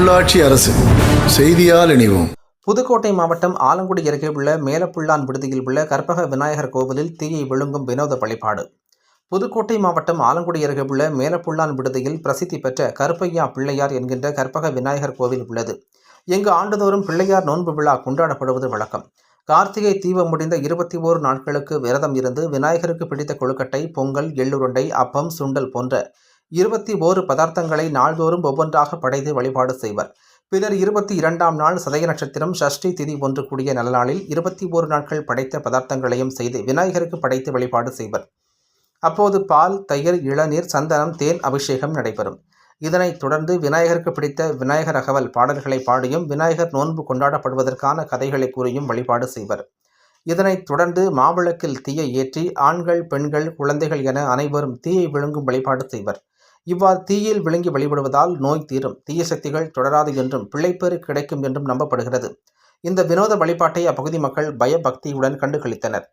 உள்ளாட்சி அரசு. செய்தியால் இணைவோம். புதுக்கோட்டை மாவட்டம் ஆலங்குடி அருகே உள்ள மேலப்புள்ளான் விடுதியில் உள்ள கற்பக விநாயகர் கோவிலில் தீயை விழுங்கும் வினோத வழிபாடு. புதுக்கோட்டை மாவட்டம் ஆலங்குடி அருகே உள்ள மேலப்புள்ளான் விடுதியில் பிரசித்தி பெற்ற கருப்பையா பிள்ளையார் என்கின்ற கற்பக விநாயகர் கோவில் உள்ளது. இங்கு ஆண்டுதோறும் பிள்ளையார் நோன்பு விழா கொண்டாடப்படுவது வழக்கம். கார்த்திகை தீபம் முடிந்த இருபத்தி ஓரு நாட்களுக்கு விரதம் இருந்து விநாயகருக்கு பிடித்த கொழுக்கட்டை பொங்கல் எள்ளுருண்டை அப்பம் சுண்டல் போன்ற இருபத்தி ஓரு பதார்த்தங்களை நாள்தோறும் ஒவ்வொன்றாக படைத்து வழிபாடு செய்வர். பின்னர் இருபத்தி இரண்டாம் நாள் சதய நட்சத்திரம் ஷஷ்டி திதி ஒன்று கூடிய நலநாளில் இருபத்தி ஓரு நாட்கள் படைத்த பதார்த்தங்களையும் செய்து விநாயகருக்கு படைத்து வழிபாடு செய்வர். அப்போது பால் தயிர் இளநீர் சந்தனம் தேன் அபிஷேகம் நடைபெறும். இதனைத் தொடர்ந்து விநாயகருக்கு பிடித்த விநாயகர் அகவல் பாடல்களை பாடியும் விநாயகர் நோன்பு கொண்டாடப்படுவதற்கான கதைகளை கூறியும் வழிபாடு செய்வர். இதனைத் தொடர்ந்து மாவிளக்கில் தீயை ஏற்றி ஆண்கள் பெண்கள் குழந்தைகள் என அனைவரும் தீயை விழுங்கும் வழிபாடு செய்வர். இவ்வாறு தீயில் விழுங்கி வழிபடுவதால் நோய் தீரும். தீய சக்திகள் தொடராது என்றும் பிழைப்பேறு கிடைக்கும் என்றும் நம்பப்படுகிறது. இந்த வினோத வழிபாட்டை அப்பகுதி மக்கள் பயபக்தியுடன் கண்டுகளித்தனர்.